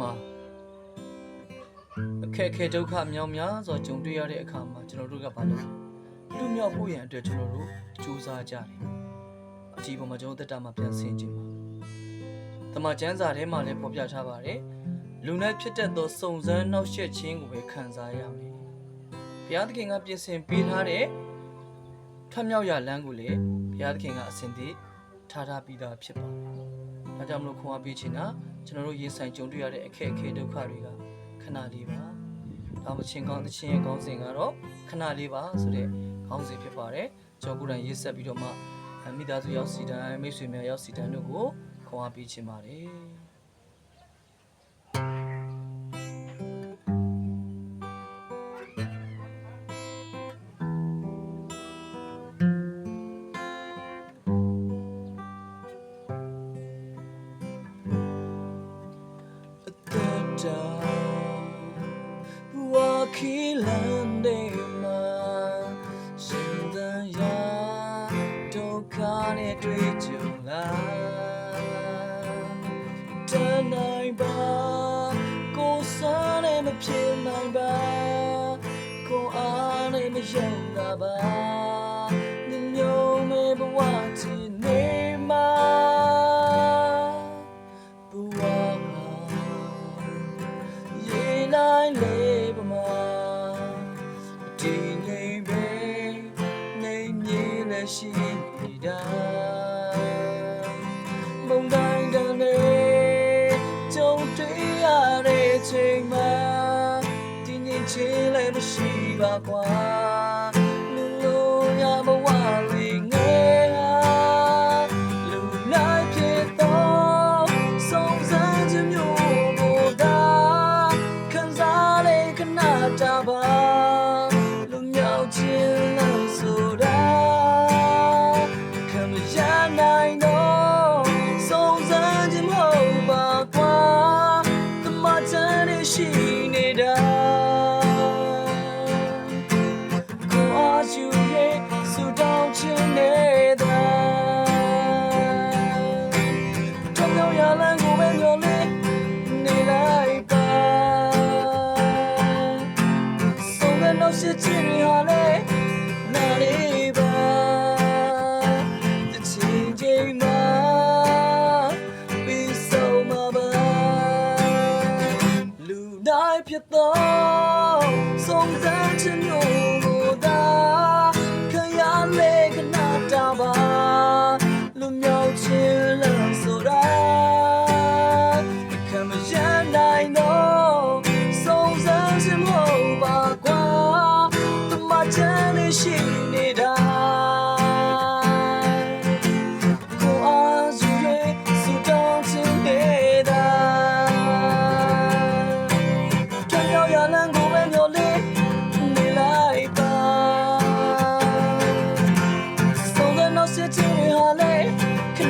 မှာအခက်အခဲဒုက္ခမြောင်များစွာကြုံတွေ့ရတဲ့အခါမှာကျွန်တော်တို့ကဘာလုပ်လဲလူမြောက်ဖို့ရန်အတွက်ကျွန်တော်တို့ကြိုးစားကြတယ်အဒီပေါ်မှာကျွန်တော်တို့တက်တာမှာပြန်ဆင်ခြင်းပါတမန်ကျမ်းစာထဲမှာလည်းဖော်ပြထားပါတယ်လူနဲ့ဖြစ်တတ်သောစုံစမ်းနှောက်ယှက်ခြင်းကိုပဲခံစားရမယ်ဘုရားသခင်ကပြင်ဆင်ပေးထားတဲ့ထွတ်မြောက်ရလမ်းကိုလည်းဘုရားသခင်ကအစဉ်တည်းထားထားပြီးသားဖြစ်ပါတယ် ဒါကြောင့်မလို့ခွန်အားပေးခြင်းကကျွန်တော်တို့ရင်ဆိုင်ကြုံတွေ့ရတဲ့အခက်အခဲဒုက္ခတွေကခဏလေးပါဒါမှချင်းကောင်းသချင်းရဲ့ကောင်းစဉ်ကတော့ခဏလေးပါဆိုတဲ့ကောင်းစဉ်ဖြစ်ပါတယ်ကျွန်တော်ကိုယ်တိုင်ရေးဆက်ပြီးတော့မှအမိသားစုရောက်စီတိုင်းမိတ်ဆွေများရောက်စီတိုင်းတို့ကိုခွန်အားပေးခြင်းပါတယ် Walking land ရှင်သန်ရာဒုက္ခနဲ့တွေ့ကြုံလာတန်နိုင်ပါကိုယ်စားနဲ့မဖြစ်နိုင်ပါကိုယ်အားနဲ့မယုံတာပါ ရှိနေတာမုန်တိုင်းတန်းနေကြုံတွေ့ရတဲ့ချိန်မှာဒီငိမ်ချင်းလည်းမရှိပါကွာ ဆုံးတဲ့နောက်ရှိချင်ရလေနားလေးပါတစ်ချိန်ချိန်မှာပြီးဆုံးမှာပါလူတို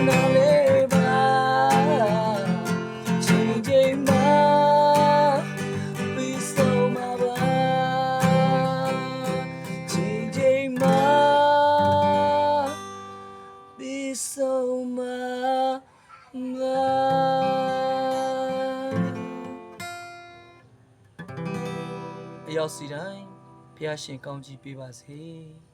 ခဏလေးပါချိန်ချိန်မှာပြီးဆုံးမှာပါချိန်ချိန်မှာ be so much အရောက်စီတိုင်းဖះရှင်ကောင်းကြီးပေးပါစေ။